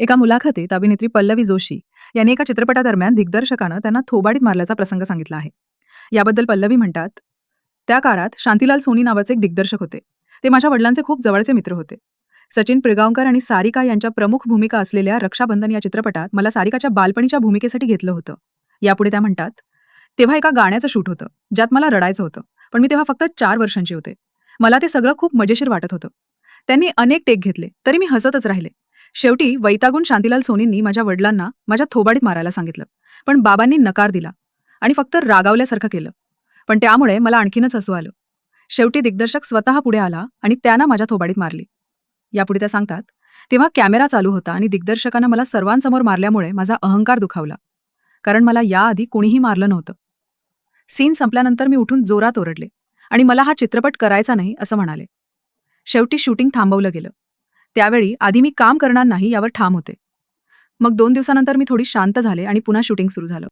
एका मुलाखतीत अभिनेत्री पल्लवी जोशी यांनी एका चित्रपटादरम्यान दिग्दर्शकानं त्यांना थोबाडीत मारल्याचा प्रसंग सांगितला आहे. याबद्दल पल्लवी म्हणतात त्या काळात शांतीलाल सोनी नावाचे एक दिग्दर्शक होते. ते माझ्या वडिलांचे खूप जवळचे मित्र होते. सचिन पिळगावकर आणि सारिका यांच्या प्रमुख भूमिका असलेल्या रक्षाबंधन या चित्रपटात मला सारिकाच्या बालपणीच्या भूमिकेसाठी घेतलं होतं. यापुढे त्या म्हणतात तेव्हा एका गाण्याचं शूट होतं ज्यात मला रडायचं होतं पण मी तेव्हा फक्त चार वर्षांची होते. मला ते सगळं खूप मजेशीर वाटत होतं. त्यांनी अनेक टेक घेतले तरी मी हसतच राहिले. शेवटी वैतागून शांतीलाल सोनींनी माझ्या वडिलांना माझ्या थोबाडीत मारायला सांगितलं. पण बाबांनी नकार दिला आणि फक्त रागावल्यासारखं केलं. पण त्यामुळे मला आणखीनच हसू आलं. शेवटी दिग्दर्शक स्वतः पुढे आला आणि त्यानं माझ्या थोबाडीत मारली. यापुढे त्या सांगतात तेव्हा कॅमेरा चालू होता आणि दिग्दर्शकानं मला सर्वांसमोर मारल्यामुळे माझा अहंकार दुखावला. कारण मला याआधी कुणीही मारलं नव्हतं. सीन संपल्यानंतर मी उठून जोरात ओरडले आणि मला हा चित्रपट करायचा नाही असं म्हणाले. शेवटी शूटिंग थांबवलं गेलं. त्यावेळी आधी मी काम करणार नाही यावर ठाम होते. मग दोन दिवसानंतर मी थोडी शांत झाले आणि पुन्हा शूटिंग सुरू झालं.